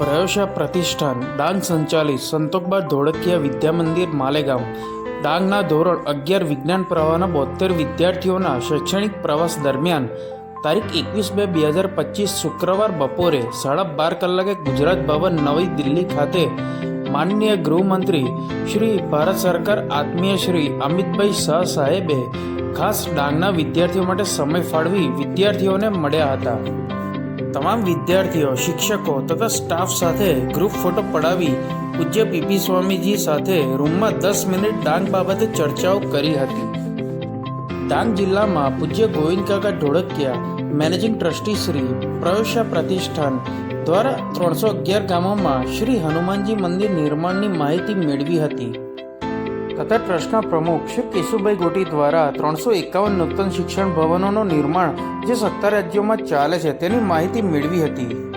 પ્રયોશા પ્રતિષ્ઠાન, ડાંગ સંચાલિત સંતોકબા ધોળકિયા વિદ્યા મંદિર માલેગામ ડાંગના ધોરણ અગિયાર વિજ્ઞાન પ્રવાહના બોતેર વિદ્યાર્થીઓના શૈક્ષણિક પ્રવાસ દરમિયાન તારીખ એકવીસ બે બે હજાર પચીસ શુક્રવાર બપોરે સાડા બાર કલાકે ગુજરાત ભવન, નવી દિલ્હી ખાતે માનનીય ગૃહમંત્રી શ્રી, ભારત સરકાર આત્મીય શ્રી અમિતભાઈ શાહ સાહેબે ખાસ ડાંગના વિદ્યાર્થીઓ માટે સમય ફાળવી વિદ્યાર્થીઓને મળ્યા હતા. તમામ વિદ્યાર્થીઓ, શિક્ષકો તથા સ્ટાફ સાથે ગ્રુપ ફોટો પડાવી પૂજ્ય પીપી સ્વામીજી સાથે રૂમમાં દસ મિનિટ ડાંગ બાબતે ચર્ચાઓ કરી હતી. ડાંગ જિલ્લામાં પૂજ્ય ગોવિંદકાકા ઢોળકિયા મેનેજિંગ ટ્રસ્ટી શ્રી પ્રવેશા પ્રતિષ્ઠાન દ્વારા ત્રણસો અગિયાર ગામોમાં શ્રી હનુમાનજી મંદિર નિર્માણની માહિતી મેળવી હતી. તથા ટ્રસ્ટના પ્રમુખ શ્રી કેશુભાઈ ગોટી દ્વારા ત્રણસો એકાવન નૂતન શિક્ષણ ભવનોનું નિર્માણ જે સત્તર રાજ્યોમાં ચાલે છે તેની માહિતી મેળવી હતી.